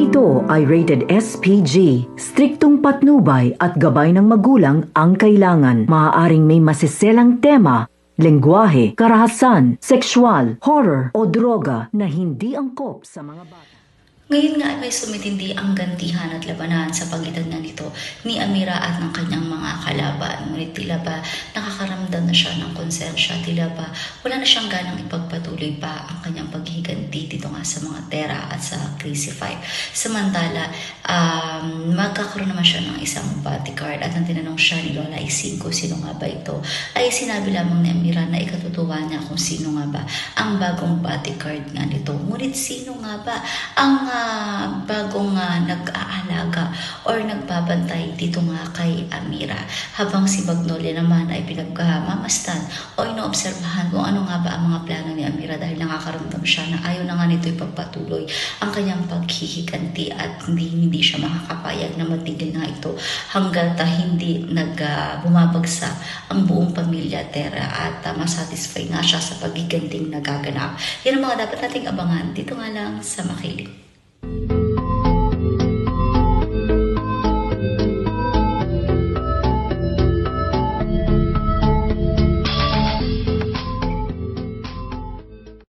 ito ay rated SPG. Striktong patnubay at gabay ng magulang ang kailangan. Maaaring may masiselang tema, lengguwahe, karahasan, sexual, horror o droga na hindi angkop sa mga bata. Ngayon nga ay sumitindi ang gantihan at labanan sa pagitan nga nito ni Amira at ng kanyang mga kalaban. Ngunit tila ba nakakaramdam na siya ng konsensya, tila ba wala na siyang ganang ipagpatuloy pa ang kanyang nga sa mga Tera at sa Crisify. Samantala, um, magkakaroon naman siya ng isang bodyguard at nang tinanong siya ni Lola Isinko sino nga ba ito, ay sinabi lamang ni Amira na ikatutuwa niya kung sino nga ba ang bagong bodyguard nga nito. Ngunit sino nga ba ang ah, bagong ah, nag-aalaga or nagbabantay dito nga kay Amira habang si Magnolia naman ay pinagmamastan o inoobserbahan kung ano nga ba ang mga plano ni Amira dahil nakakaramdam siya na ayaw na nga nito ipagpatuloy ang kanyang paghihiganti at hindi, hindi siya makakapayag na matigil na ito hanggang ta hindi nag ah, bumabagsak ang buong pamilya Tera at uh, masatisfy nga siya sa paghiganting nagaganap. Yan ang mga dapat nating abangan dito nga lang sa Makiling.